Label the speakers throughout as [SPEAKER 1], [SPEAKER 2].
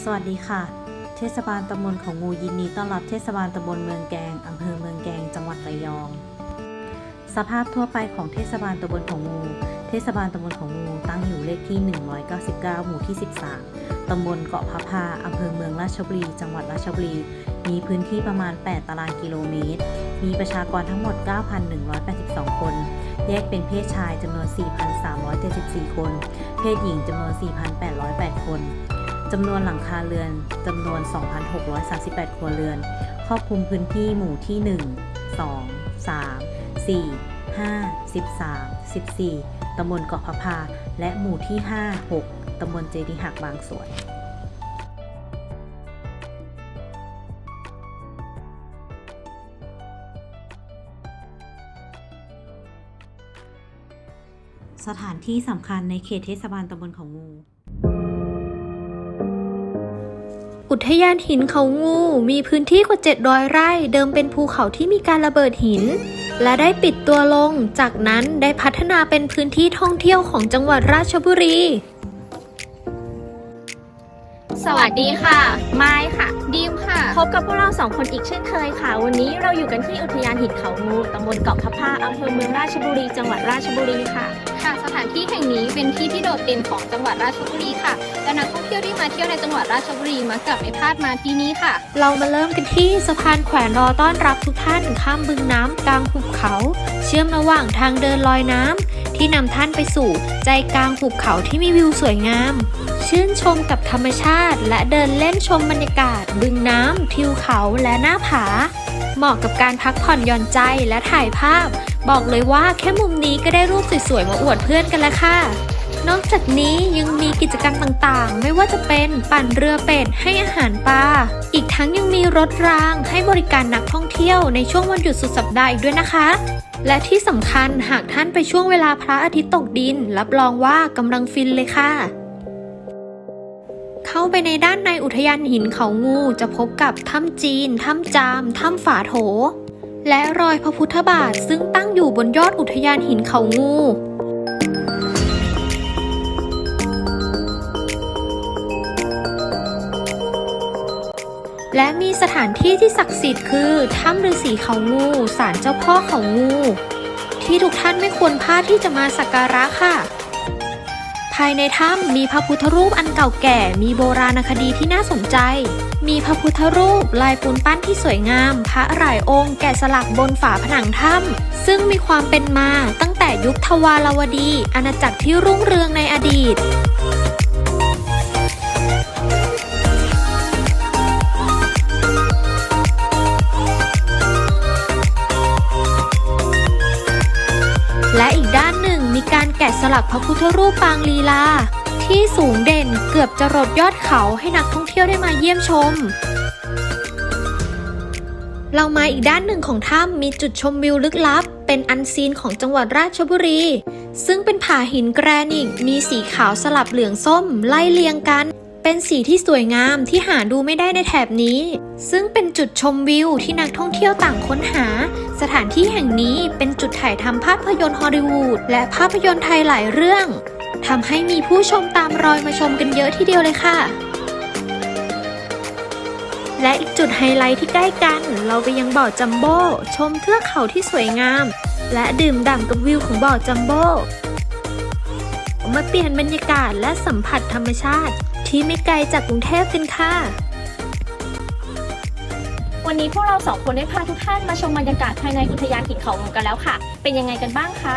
[SPEAKER 1] สวัสดีค่ะ เทศบาลตำบลของงูยินดีต้อนรับเทศบาลตำบลเมืองแกงอำเภอเมืองแกง จังหวัดระยอง สภาพทั่วไปของเทศบาลตำบลของงู เทศบาลตำบลของงูตั้งอยู่เลขที่ 199 หมู่ที่ 13 ตำบลเกาะพะพาอำเภอเมืองราชบุรี จังหวัดราชบุรี มีพื้นที่ประมาณ 8 ตารางกิโลเมตร มีประชากรทั้งหมด 9,182 คน แยกเป็นเพศชายจำนวน 4,374 คน เพศหญิงจำนวน 4,808 คน จำนวนหลังคาเรือนจำนวน 2,638 ครัวเรือน ครอบคลุมพื้นที่หมู่ที่ 1 2 3 4 5 13 14 ตำบลเกาะพะพา และหมู่ที่ 5 6 ตำบลเจดีหักบางส่วน สถานที่สำคัญในเขตเทศบาลตำบลเขางู
[SPEAKER 2] อุทยานหินเขางู มีพื้นที่กว่า 700 ไร่ เดิมเป็นภูเขาที่มีการระเบิดหิน และได้ปิดตัวลง จากนั้นได้พัฒนาเป็นพื้นที่ท่องเที่ยวของจังหวัดราชบุรี
[SPEAKER 3] สวัสดีค่ะ ไม้ค่ะ ดีมค่ะ พบกับพวกเราสองคนอีกเช่นเคยค่ะ วันนี้เราอยู่กันที่อุทยานหินเขางูตำบลเกาะพะพาอำเภอเมืองราชบุรี จังหวัดราชบุรีค่ะ ค่ะสถานที่แห่งนี้เป็นที่ที่โดดเด่นของจังหวัดราชบุรีค่ะและนักท่องเที่ยวที่มาเที่ยวในจังหวัดราชบุรีมักจะไม่พลาดมาที่นี่ค่ะ
[SPEAKER 2] เรามาเริ่มกันที่สะพานแขวนรอต้อนรับทุกท่านข้ามบึงน้ำกลางหุบเขา เชื่อมระหว่างทางเดินลอยน้ำที่นำท่านไปสู่ใจกลางหุบเขาที่มีวิวสวยงาม ชื่นชมกับธรรมชาติ และเดินเล่นชมบรรยากาศ บึงน้ำทิวเขาและหน้าผา เหมาะกับการพักผ่อนหย่อนใจและถ่ายภาพ บอกเลยว่าแค่มุมนี้ก็ได้รูปสวยๆมาอวดเพื่อนกันแล้วค่ะนอกจากนี้ยังมีกิจกรรมต่างๆ ไม่ว่าจะเป็นปั่นเรือเป็ดให้อาหารปลา อีกทั้งยังมีรถรางให้บริการนักท่องเที่ยวในช่วงวันหยุดสุดสัปดาห์อีกด้วยนะคะ และที่สำคัญหากท่านไปช่วงเวลาพระอาทิตย์ตกดิน รับรองว่ากำลังฟินเลยค่ะ เข้าไปในด้านในอุทยานหินเขางูจะพบกับถ้ำจีน ถ้ำจาม ถ้ำฝาโถ และรอยพระพุทธบาทซึ่งตั้งอยู่บนยอดอุทยานหินเขางูและมีสถานที่ที่ศักดิ์สิทธิ์คือถ้ำฤาษีเขางูศาลเจ้าพ่อเขางู ที่ทุกท่านไม่ควรพลาดที่จะมาสักการะค่ะายในถ้ำมีพระพุทธรูปอันเก่าแก่ มีโบราณคดีที่น่าสนใจ มีพระพุทธรูปลายปูนปั้นที่สวยงาม พระหลายองค์แกะสลักบนฝาผนังถ้ำซึ่งมีความเป็นมาตั้งแต่ยุคทวารวดี อาณาจักรที่รุ่งเรืองในอดีต สลักพระพุทธรูปปางลีลา ที่สูงเด่นเกือบจะรดยอดเขาให้นักท่องเที่ยวได้มาเยี่ยมชม เรามาอีกด้านหนึ่งของถ้ำมีจุดชมวิวลึกลับ เป็นอันซีนของจังหวัดราชบุรี ซึ่งเป็นผาหินแกรนิตมีสีขาวสลับเหลืองส้มไล่เรียงกัน เป็นสีที่สวยงามที่หาดูไม่ได้ในแถบนี้ ซึ่งเป็นจุดชมวิวที่นักท่องเที่ยวต่างค้นหา สถานที่แห่งนี้เป็นจุดถ่ายทำภาพยนตร์ฮอลลีวูดและภาพยนตร์ไทยหลายเรื่องทำให้มีผู้ชมตามรอยมาชมกันเยอะทีเดียวเลยค่ะ และอีกจุดไฮไลท์ที่ใกล้กัน เราไปยังบ่อจัมโบ้ชมเทือกเขาที่สวยงาม และดื่มด่ำกับวิวของบ่อจัมโบ้มาเปลี่ยนบรรยากาศและสัมผัสธรรมชาติ ที่ไม่ไกลจากกรุงเทพกันค่ะ
[SPEAKER 3] วันนี้พวกเราสองคนได้พาทุกท่านมาชมบรรยากาศภายในอุทยานหินเขางูกันแล้วค่ะ เป็นยังไงกันบ้างคะ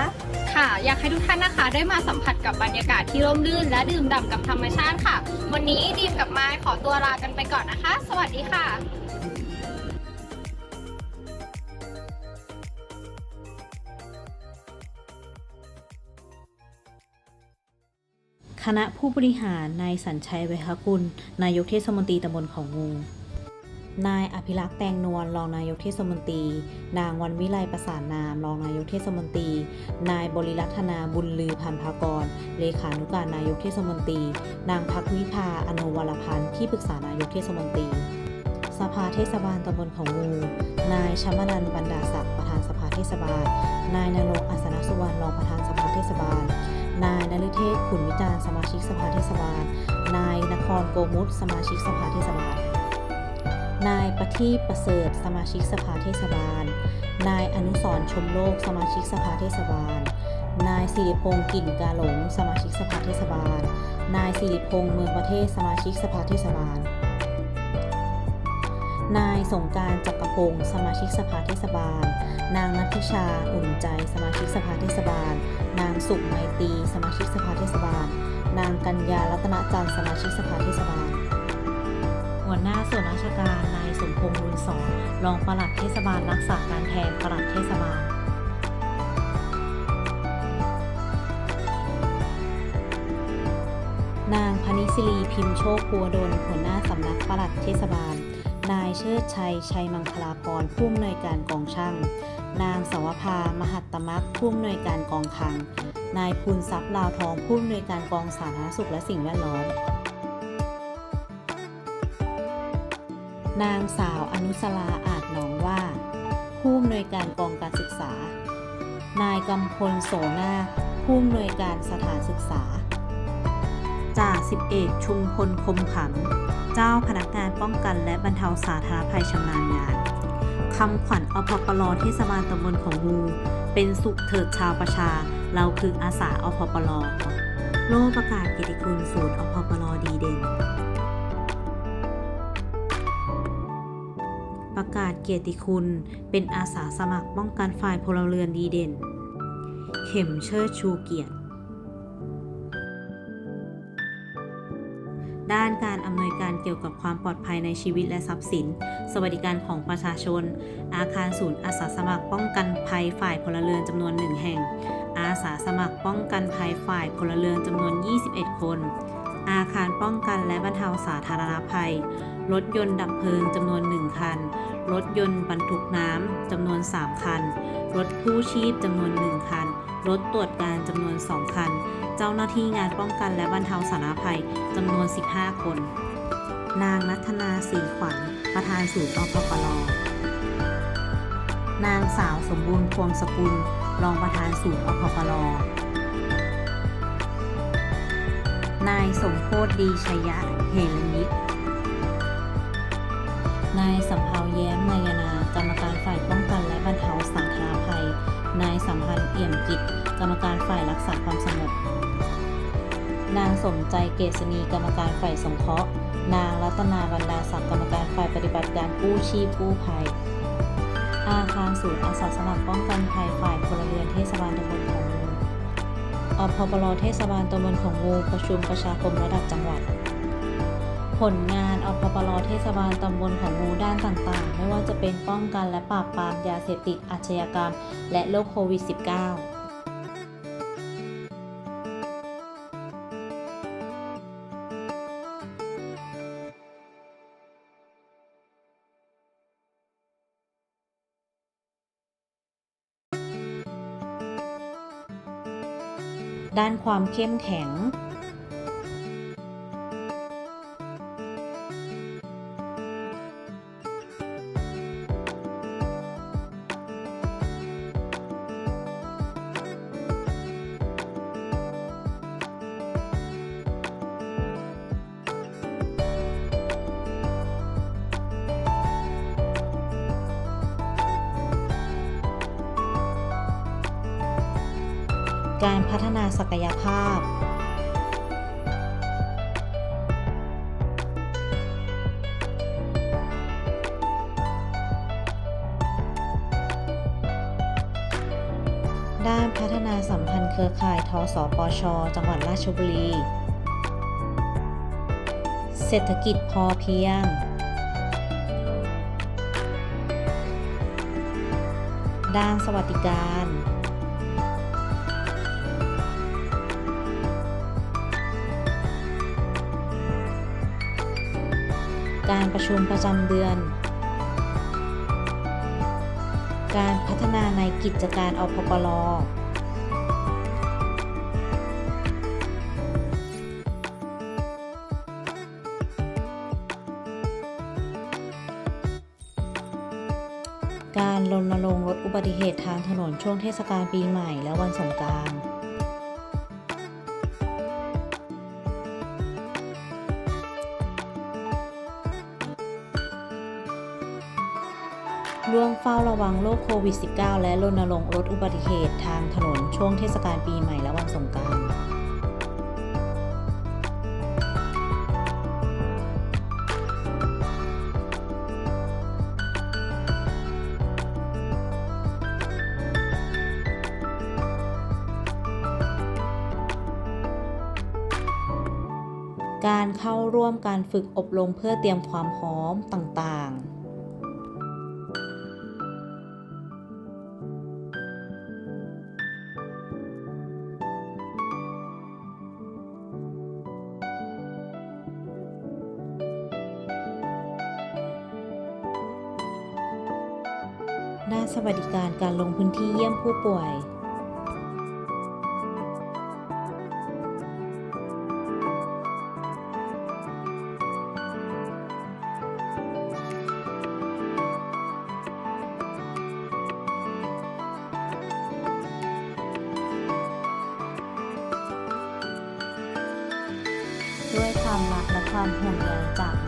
[SPEAKER 4] ค่ะ อยากให้ทุกท่านนะคะ ได้มาสัมผัสกับบรรยากาศที่ร่มรื่น และดื่มด่ำกับธรรมชาติค่ะ วันนี้ดีมกับไม้ขอตัวลากันไปก่อนนะคะ สวัสดีค่ะ
[SPEAKER 1] คณะผู้บริหารนายสัญชัยเวหกุล นายกเทศมนตรีตำบลเขางู นายอภิรักษ์แตงนวลรองนายกเทศมนตรี นางวันวิไลประสานนามรองนายกเทศมนตรี นายบริรัตนาบุญลือพันภากร เลขานุการนายกเทศมนตรี นางพักวิภาอนุวรพันธ์ที่ปรึกษานายกเทศมนตรี สภาเทศบาลตำบลเขางู นายชมนันบรรดาศักดิ์ประธานสภาเทศบาล นายนรงอัศนสุวรรณรองประธานสภาเทศบาล นายนฤเทศขุนวิจารสมาชิกสภาเทศบาล นายนครโกมุตสมาชิกสภาเทศบาล นายประทีปประเสริฐสมาชิกสภาเทศบาล นายอนุสรชมโลกสมาชิกสภาเทศบาล นายสิริพงศ์กิ่นกาหลง สมาชิกสภาเทศบาล นายสิริพงศ์เมืองประเทศสมาชิกสภาเทศบาล นายสงการจักรพงศ์สมาชิกสภาเทศบาล นางนัทชา อุ่นใจ สมาชิกสภาเทศบาล นางสุขไมตรีสมาชิกสภาเทศบาล นางกัญญารัตนจันทร์สมาชิกสภาเทศบาล หัวหน้าส่วนราชการนายสมพงษ์บุญสอนรองปลัดเทศบาลรักษาการแทนปลัดเทศบาลนางพนิศิรีพิมพ์โชคพัวดลหัวหน้าสำนักปลัดเทศบาล นายเชิดชัย ชัยมังคลาพรผู้อำนวยการกองช่าง นางสวภา มหัตตมักผู้อำนวยการกองคลัง นายภูนทรัพย์ลาวทองผู้อำนวยการกองสาธารณสุขและสิ่งแวดล้อม นางสาวอนุสลาอาจหนองว่า ผู้อำนวยการกองการศึกษา นายกำพลโสนาผู้อำนวยการสถานศึกษาจ่าสิบเอกชุมพลคมขำเจ้าพนัก ป้องกันและบรรเทาสาธารณภัยชำนาญงานคำขวัญอพปลเทศบาลตำบลของงูเป็นสุขเถิดชาวประชา เราคืออาสาอพปลโล่ประกาศเกียรติคุณศูนย์อพปลดีเด่น ประกาศเกียรติคุณเป็นอาสาสมัครป้องกันฝ่ายพลเรือนดีเด่น เข็มเชิดชูเกียรติำนวยการเกี่ยวกับความปลอดภัยในชีวิตและทรัพย์สิน สวัสดิการของประชาชน อาคารศูนย์อาสาสมัครป้องกันภัยฝ่ายพลเรือนจำนวนหนึ่งแห่ง อาสาสมัครป้องกันภัยฝ่ายพลเรือนจำนวน 21 คน อาคารป้องกันและบรรเทาสาธารณภัย รถยนต์ดับเพลิงจำนวน 1 คัน รถยนต์บรรทุกน้ำจำนวน 3 คัน รถกู้ชีพจำนวน 1 คัน รถตรวจการจำนวน 2 คันเจ้าหน้าที่งานป้องกันและบรรเทาสาธารณภัยจำนวน 15 คน นางนัทนาสีขวัญ ประธานศูนย์อพปลนางสาวสมบูรณ์พวงสกุล รองประธานศูนย์อพปลนายสมโพธดีชยะเหรนิตนายสำเภาแย้มนายนากรรมการฝ่ายป้องกันและบรรเทาสาธารณภัย นายสัมพันธ์เอี่ยมกิจ กรรมการฝ่ายรักษาความสงบ นางสมใจเกษณีกรรมการฝ่ายสงเคราะห์ นางรัตนาบรรดาศักดิ์กรรมการฝ่ายปฏิบัติการกู้ชีพกู้ภัย อาคารศูนย์อาสาสมัครป้องกันภัยฝ่ายพลเรือนเทศบาลตำบลของงูอพปลเทศบาลตำบลของงูประชุมประชาคมระดับจังหวัด ผลงานอพปลเทศบาลตำบลของงูด้านต่างๆ ไม่ว่าจะเป็นป้องกันและปราบปรามยาเสพติดอาชญากรรม และโรคโควิด -19 ด้านความเข้มแข็ง การพัฒนาศักยภาพ ด้านพัฒนาสัมพันธ์เครือข่ายทสปช จังหวัดราชบุรี เศรษฐกิจพอเพียง ด้านสวัสดิการ การประชุมประจำเดือน การพัฒนาในกิจการอพปลการรณรงค์ลดอุบัติเหตุทางถนนช่วงเทศกาลปีใหม่และวันสงกรานต์ ร่วมเฝ้าระวังโรคโควิด -19 และรณรงค์ลดอุบัติเหตุทางถนนช่วงเทศกาลปีใหม่และวันสงกรานต์การเข้าร่วมการฝึกอบรมเพื่อเตรียมความพร้อมต่างๆ ด้าสวัสดิการการลงพื้นที่เยี่ยมผู้ป่วยด้วยความรักและความห่วงใยจาก